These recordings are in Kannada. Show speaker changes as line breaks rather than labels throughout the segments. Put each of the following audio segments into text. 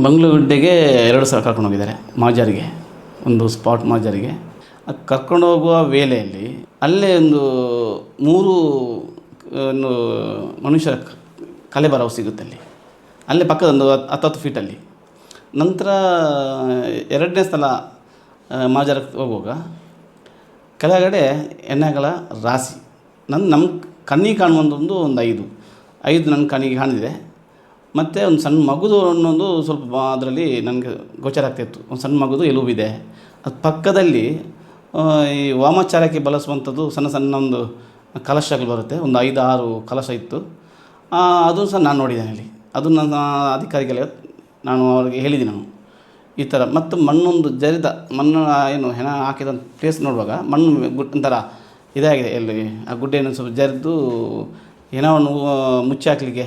ಮಂಗಳೂರುಡ್ಡೆಗೆ ಎರಡು ಸಲ ಕರ್ಕೊಂಡು ಹೋಗಿದ್ದಾರೆ ಮಾಜರಿಗೆ ಒಂದು ಸ್ಪಾಟ್ ಮಾಜರಿಗೆ ಕರ್ಕೊಂಡು ಹೋಗುವ ವೇಳೆಯಲ್ಲಿ ಅಲ್ಲೇ ಒಂದು ಮೂರು, ಒಂದು ಮನುಷ್ಯರ ಕಲೆ ಕಲೆಬರವು ಸಿಗುತ್ತೆ ಅಲ್ಲಿ. ಅಲ್ಲೇ ಪಕ್ಕದ ಒಂದು ಹತ್ತು ಹತ್ತು ಫೀಟಲ್ಲಿ ನಂತರ ಎರಡನೇ ಸಲ ಮಾಜಾರಕ್ಕೆ ಹೋಗುವಾಗ ಕೆಳಗಡೆ ಎಣ್ಣೆಗಳ ರಾಶಿ. ನನ್ನ ನಮ್ಮ ಕಣ್ಣಿಗೆ ಕಾಣುವಂಥದ್ದು ಒಂದು ಐದು. ಐದು ನನ್ನ ಕಣ್ಣಿಗೆ ಕಾಣಿದೆ. ಮತ್ತು ಒಂದು ಸಣ್ಣ ಮಗುದು ಅನ್ನೋದು ಸ್ವಲ್ಪ ಅದರಲ್ಲಿ ನನಗೆ ಗೋಚರ ಆಗ್ತಿತ್ತು. ಒಂದು ಸಣ್ಣ ಮಗುದು ಎಲುಬಿದೆ. ಅದು ಪಕ್ಕದಲ್ಲಿ ಈ ವಾಮಾಚಾರಕ್ಕೆ ಬಳಸುವಂಥದ್ದು ಸಣ್ಣ ಸಣ್ಣ ಒಂದು ಕಲಶಗಳು ಬರುತ್ತೆ. ಒಂದು ಐದು ಆರು ಕಲಶ ಇತ್ತು. ಅದು ಸಹ ನಾನು ನೋಡಿದ್ದೇನೆ ಅಲ್ಲಿ. ಅದು ನನ್ನ ಅಧಿಕಾರಿಗಳಿಗೆ ನಾನು ಅವರಿಗೆ ಹೇಳಿದ್ದೀನಿ ನಾನು. ಈ ಥರ ಮತ್ತು ಮಣ್ಣೊಂದು ಜರಿದ, ಮಣ್ಣು ಏನು, ಹೆಣ ಹಾಕಿದ ಪ್ಲೇಸ್ ನೋಡುವಾಗ ಮಣ್ಣು ಗುಡ್ ಒಂಥರ ಇದಾಗಿದೆ. ಎಲ್ಲಿ ಆ ಗುಡ್ಡೆಯನ್ನು ಸ್ವಲ್ಪ ಜರಿದು, ಹೆಣವನ್ನು ಮುಚ್ಚಿ ಹಾಕಲಿಕ್ಕೆ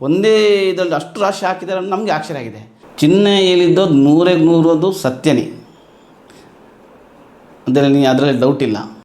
ಒಂದೇ ಇದರಲ್ಲಿ ಅಷ್ಟು ರಾಶಿ ಹಾಕಿದ್ದಾರೆ ನಮಗೆ ಆಶ್ಚರ್ಯ ಆಗಿದೆ. ಚಿನ್ನ ಹೇಳಿದ್ದು ನೂರೇ ನೂರದು ಸತ್ಯನೇ. ಅದರಲ್ಲಿ ಅದರಲ್ಲಿ ಡೌಟ್ ಇಲ್ಲ.